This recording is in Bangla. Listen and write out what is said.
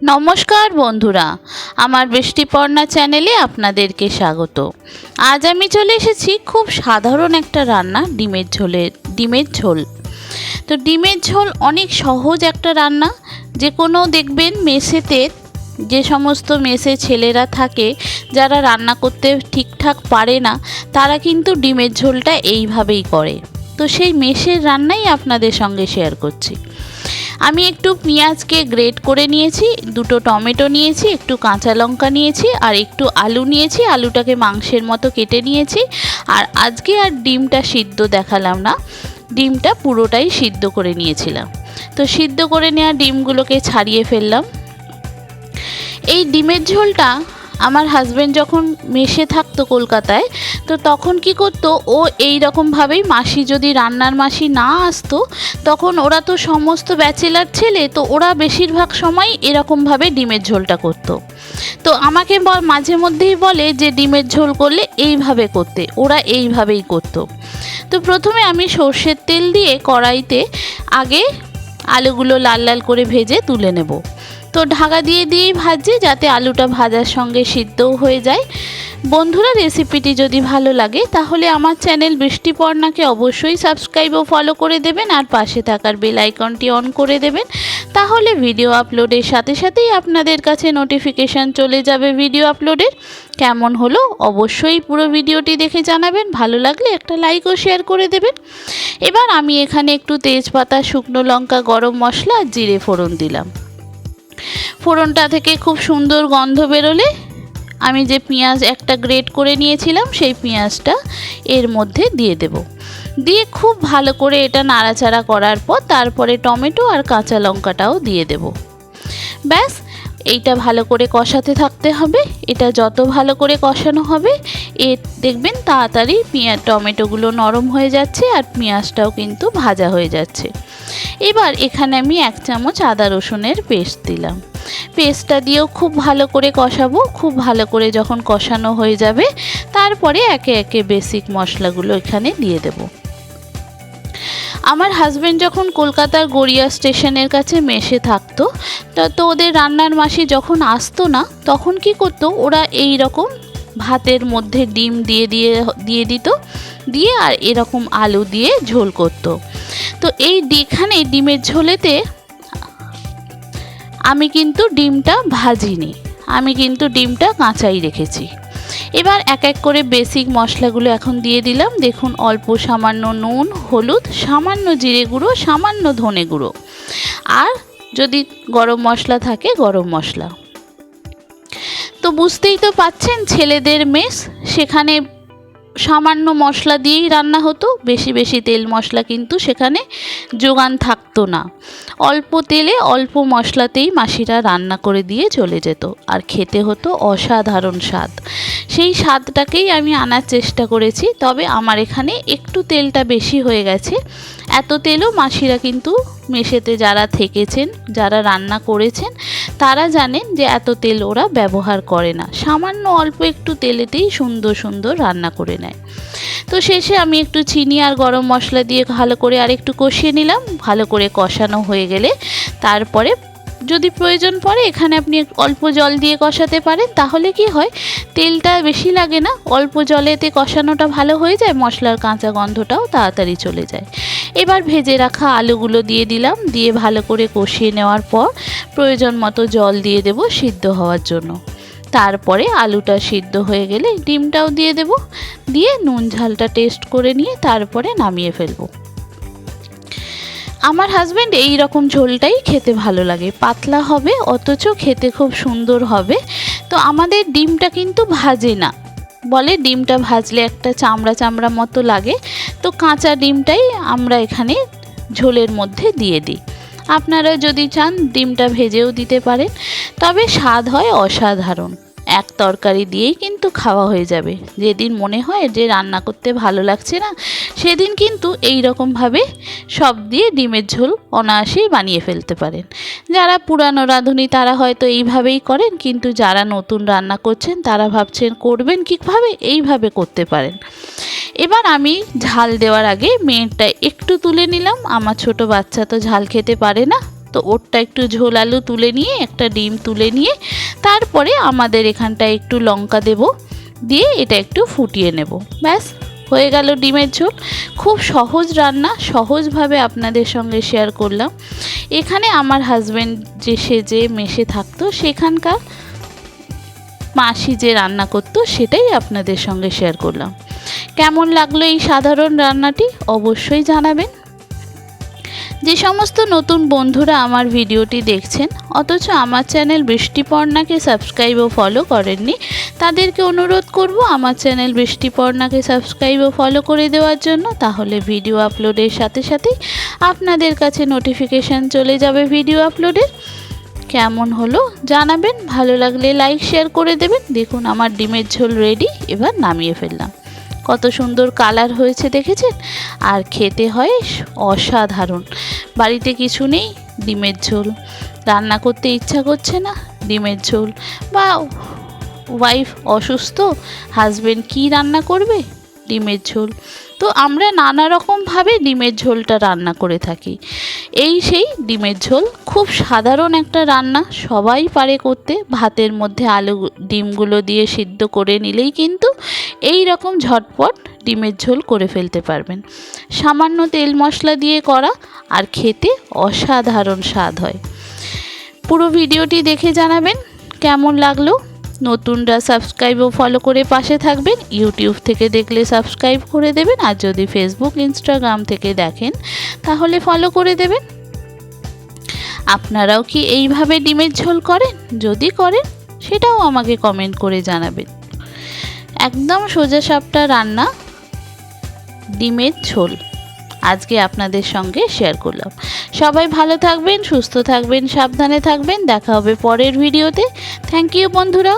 নমস্কার বন্ধুরা, আমার বৃষ্টিপর্ণা চ্যানেলে আপনাদেরকে স্বাগত। আজ আমি চলে এসেছি খুব সাধারণ একটা রান্না, ডিমের ঝোলের ডিমের ঝোল। তো ডিমের ঝোল অনেক সহজ একটা রান্না, যে কোনো দেখবেন মেসেতে যে সমস্ত মেসে ছেলেরা থাকে, যারা রান্না করতে ঠিকঠাক পারে না, তারা কিন্তু ডিমের ঝোলটা এইভাবেই করে। তো সেই মেসের রান্নাই আপনাদের সঙ্গে শেয়ার করছি। আমি একটু পেঁয়াজকে গ্রেট করে নিয়েছি, দুটো টমেটো নিয়েছি, একটু কাঁচা লঙ্কা নিয়েছি আর একটু আলু নিয়েছি, আলুটাকে মাংসের মতো কেটে নিয়েছি। আর আজকে আর ডিমটা সিদ্ধ দেখালাম না, ডিমটা পুরোটাই সিদ্ধ করে নিয়েছিলাম। তো সিদ্ধ করে নেওয়া ডিমগুলোকে ছাড়িয়ে ফেললাম। এই ডিমের ঝোলটা আমার হাজব্যান্ড যখন মেশে থাকতো কলকাতায়, তো তখন কি করতো, ও এই রকমভাবেই মাসি যদি রান্নার মাসি না আসতো, তখন ওরা তো সমস্ত ব্যাচেলার ছেলে, তো ওরা বেশিরভাগ সময় এরকমভাবে ডিমের ঝোলটা করতো। তো আমাকে মাঝে মধ্যেই বলে যে ডিমের ঝোল করলে এইভাবে করতে, ওরা এইভাবেই করতো। তো প্রথমে আমি সর্ষের তেল দিয়ে কড়াইতে আগে আলুগুলো লাল লাল করে ভেজে তুলে নেব। তো ঢাকা দিয়ে দিয়েই ভাজছি যাতে আলুটা ভাজার সঙ্গে সিদ্ধও হয়ে যায়। বন্ধুরা রেসিপিটি যদি ভালো লাগে, তাহলে আমার চ্যানেল বৃষ্টিপর্ণাকে অবশ্যই সাবস্ক্রাইব ও ফলো করে দেবেন আর পাশে থাকার বেল আইকনটি অন করে দেবেন। তাহলে ভিডিও আপলোডের সাথে সাথেই আপনাদের কাছে নোটিফিকেশান চলে যাবে ভিডিও আপলোডের কেমন হলো অবশ্যই পুরো ভিডিওটি দেখে জানাবেন, ভালো লাগলে একটা লাইক ও শেয়ার করে দেবেন। এবার আমি এখানে একটু তেজপাতা, শুকনো লঙ্কা, গরম মশলা, জিরে ফোড়ন দিলাম। ফোড়নটা থেকে খুব সুন্দর গন্ধ বেরোলে আমি যে পেঁয়াজ একটা গ্রেট করে নিয়েছিলাম, সেই পেঁয়াজটা এর মধ্যে দিয়ে দেব। দিয়ে খুব ভালো করে এটা নাড়াচাড়া করার পর তারপরে টমেটো আর কাঁচা লঙ্কাটাও দিয়ে দেব। ব্যাস, এইটা ভালো করে কষাতে থাকতে হবে। এটা যত ভালো করে কষানো হবে, এ দেখবেন তাড়াতাড়ি পেঁয়াজ টমেটোগুলো নরম হয়ে যাচ্ছে আর পেঁয়াজটাও কিন্তু ভাজা হয়ে যাচ্ছে। এবার এখানে আমি এক চামচ আদা রসুনের পেস্ট দিলাম। পেস্টটা দিয়েও খুব ভালো করে কষাবো, খুব ভালো করে যখন কষানো হয়ে যাবে, তারপরে একে একে বেসিক মশলাগুলো এখানে দিয়ে দেব। আমার হাজব্যান্ড যখন কলকাতার গড়িয়া স্টেশনের কাছে মেশে থাকতো তা ওদের রান্নার মাসি যখন আসতো না, তখন কি করতো, ওরা এই রকম ভাতের মধ্যে ডিম দিয়ে দিয়ে দিয়ে দিত, দিয়ে আর এরকম আলু দিয়ে ঝোল করতো। তো এই এখানে ডিমের ঝোলেতে আমি কিন্তু ডিমটা ভাজিনি। আমি কিন্তু ডিমটা কাঁচাই রেখেছি। এবার এক এক করে বেসিক মশলাগুলো এখন দিয়ে দিলাম। দেখুন, অল্প সামান্য নুন, হলুদ, সামান্য জিরে গুঁড়ো, সামান্য ধনে গুঁড়ো। আর যদি গরম মশলা থাকে, গরম মশলা। তো বুঝতেই তো পাচ্ছেন, ছেলেদের মেস। সেখানে সামান্য মশলা দিয়েই রান্না হতো, বেশি বেশি তেল মশলা কিন্তু সেখানে যোগান থাকতো না। অল্প তেলে অল্প মশলাতেই মাসিরা রান্না করে দিয়ে চলে যেত আর খেতে হতো অসাধারণ স্বাদ। সেই স্বাদটাকেই আমি আনার চেষ্টা করেছি, তবে আমার এখানে একটু তেলটা বেশি হয়ে গেছে। এত তেলও মাসিরা কিন্তু মেশেতে যারা থেকেছেন, যারা রান্না করেছেন, তারা জানেন যে এত তেল ওরা ব্যবহার করে না। সামান্য অল্প একটু তেলেতেই সুন্দর সুন্দর রান্না করে নেয়। তো শেষে আমি একটু চিনি আর গরম মশলা দিয়ে ভালো করে আর একটু কষিয়ে নিলাম। ভালো করে কষানো হয়ে গেলে তারপরে যদি প্রয়োজন পড়ে, এখানে আপনি অল্প জল দিয়ে কষাতে পারেন, তাহলে কি হয়? তেলটা বেশি লাগে না, অল্প জলেতে কষানোটা ভালো হয়ে যায়, মশলার কাঁচা গন্ধটাও তাড়াতাড়ি চলে যায়। এবার ভেজে রাখা আলুগুলো দিয়ে দিলাম, দিয়ে ভালো করে কষিয়ে নেওয়ার পর প্রয়োজন মতো জল দিয়ে দেব সিদ্ধ হওয়ার জন্য। তারপরে আলুটা সিদ্ধ হয়ে গেলে ডিমটাও দিয়ে দেব, দিয়ে নুন ঝালটা টেস্ট করে নিয়ে তারপরে নামিয়ে ফেলব। আমার হাজব্যান্ড এই রকম ঝোলটাই খেতে ভালো লাগে। পাতলা হবে, অথচ খেতে খুব সুন্দর হবে। তো আমাদের ডিমটা কিন্তু ভাজে না। বলে ডিমটা ভাজলে একটা চামড়া চামড়া মতো লাগে। তো কাঁচা ডিমটাই আমরা এখানে ঝোলের মধ্যে দিয়ে দিই। আপনারা যদি চান ডিমটা ভেজেও দিতে পারেন। তবে স্বাদ হয় অসাধারণ। এক তরকারি দিয়েই কিন্তু খাওয়া হয়ে যাবে। যেদিন মনে হয় যে রান্না করতে ভালো লাগছে না, সেদিন কিন্তু এই রকমভাবে সব দিয়ে ডিমের ঝোল অনায়াসেই বানিয়ে ফেলতে পারেন। যারা পুরানো রাঁধুনি তারা হয়তো এইভাবেই করেন, কিন্তু যারা নতুন রান্না করছেন তারা ভাবছেন, করবেন কীভাবে? এইভাবে করতে পারেন। এবার আমি ঝাল দেওয়ার আগে মেয়েরটা একটু তুলে নিলাম। আমার ছোট বাচ্চা তো ঝাল খেতে পারে না। তো ওরটা একটু ঝোল আলু তুলে নিয়ে, একটা ডিম তুলে নিয়ে, তারপরে আমাদের এখানটায় একটু লঙ্কা দেব, দিয়ে এটা একটু ফুটিয়ে নেব। ব্যাস, হয়ে গেল ডিমের ঝোল। খুব সহজ রান্না, সহজভাবে আপনাদের সঙ্গে শেয়ার করলাম। এখানে আমার হাজব্যান্ড যে সেজে মেশে থাকতো, সেখানকার মাসি যে রান্না করতো, সেটাই আপনাদের সঙ্গে শেয়ার করলাম। কেমন লাগল এই সাধারণ রান্নাটি? অবশ্যই জানাবেন। যে সমস্ত নতুন বন্ধুরা আমার ভিডিওটি দেখছেন, অথচ আমার চ্যানেল বৃষ্টিপর্ণাকে সাবস্ক্রাইব ও ফলো করেননি, তাদেরকে অনুরোধ করব আমার চ্যানেল বৃষ্টিপর্ণাকে সাবস্ক্রাইব ও ফলো করে দেওয়ার জন্য, তাহলে ভিডিও আপলোডের সাথে সাথেই আপনাদের কাছে নোটিফিকেশান চলে যাবে ভিডিও আপলোডের কেমন হলো জানাবেন, ভালো লাগলে লাইক শেয়ার করে দেবেন। দেখুন, আমার ডিমের ঝোল রেডি এবার নামিয়ে ফেললাম। কত সুন্দর কালার হয়েছে দেখেছেন? আর খেতে হয় অসাধারণ। বাড়িতে কিছু নেই, ডিমের ঝোল। রান্না করতে ইচ্ছা করছে না, ডিমের ঝোল। বা ওয়াইফ অসুস্থ হাজবেন্ড কি রান্না করবে? ডিমের ঝোল। তো আমরা নানা রকমভাবে ডিমের ঝোলটা রান্না করে থাকি। এই সেই ডিমের ঝোল খুব সাধারণ একটা রান্না, সবাই পারে করতে। ভাতের মধ্যে আলু, ডিমগুলো দিয়ে সিদ্ধ করে নিলেই কিন্তু এই রকম ঝটপট ডিমের ঝোল করে ফেলতে পারবেন। সামান্য তেল মশলা দিয়ে করা আর খেতে অসাধারণ স্বাদ হয়। পুরো ভিডিওটি দেখে জানাবেন কেমন লাগল? নতুনরা সাবস্ক্রাইব ও ফলো করে পাশে থাকবেন। ইউটিউব থেকে দেখলে সাবস্ক্রাইব করে দেবেন আর যদি ফেসবুক ইনস্টাগ্রাম থেকে দেখেন, তাহলে ফলো করে দেবেন। আপনারাও কি এইভাবে ডিমের ঝোল করেন? যদি করেন, সেটাও আমাকে কমেন্ট করে জানাবেন। একদম সোজা সাপটা রান্না, ডিমের ঝোল। আজকে আপনাদের সঙ্গে শেয়ার করলাম। সবাই ভালো থাকবেন, সুস্থ থাকবেন, সাবধানে থাকবেন। দেখা হবে পরের ভিডিওতে থ্যাংক ইউ বন্ধুরা।